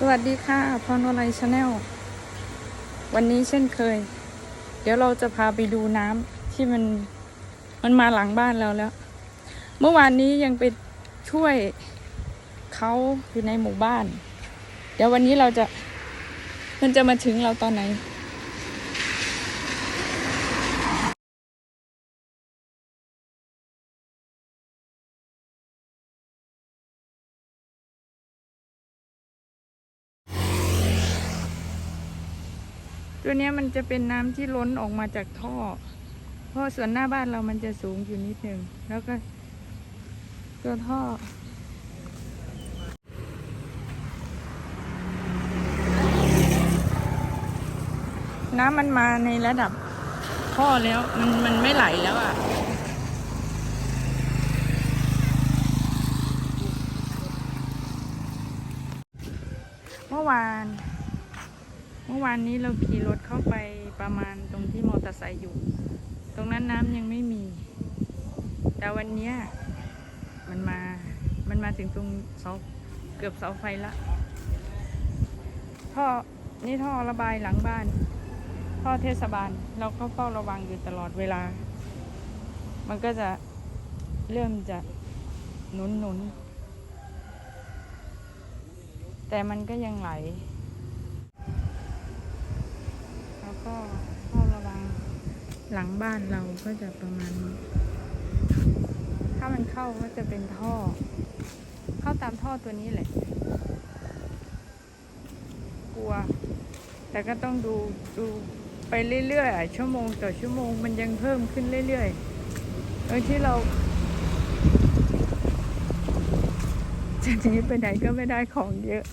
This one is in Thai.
สวัสดีค่ะพรวลัยชาแนลวันนี้เช่นเคย เดี๋ยวเราจะพาไปดูน้ำที่มันมันมาหลังบ้านเราแล้ว เมื่อวานนี้ยังไปช่วยเขาอยู่ในหมู่บ้าน เดี๋ยววันนี้เราจะมันจะมาถึงเราตอนไหน ตัวนี้มันจะเป็นน้ำที่ล้นออกมาจากท่อ เพราะส่วนหน้าบ้านเรามันจะสูงอยู่นิดนึง แล้วก็ ตัวท่อน้ำมันมาในระดับท่อแล้ว มันมันไม่ไหลแล้วอะ เมื่อวาน เมื่อวานนี้เราขี่รถเข้าไปประมาณตรงที่มอเตอร์ไซค์อยู่ ตรงนั้นน้ำยังไม่มี แต่วันนี้มันมา มันมาถึงตรงเสาเกือบเสาไฟละ ท่อ นี่ท่อระบายหลังบ้าน ท่อเทศบาล เราก็เฝ้าระวังอยู่ตลอดเวลา มันก็จะเริ่มจะหนุนหนุนๆแต่มันก็ยังไหล แล้ว ก็เฝ้าระวังหลังบ้านเราก็จะประมาณนี้ถ้ามันเข้าก็จะเป็นท่อ เข้าตามท่อตัวนี้แหละ กลัว แต่ก็ต้องดูดูไปเรื่อยๆอะชั่วโมงต่อชั่วโมงมันยังเพิ่มขึ้นเรื่อยๆโดยที่เราจะหนีไปไหนก็ไม่ได้ของเยอะ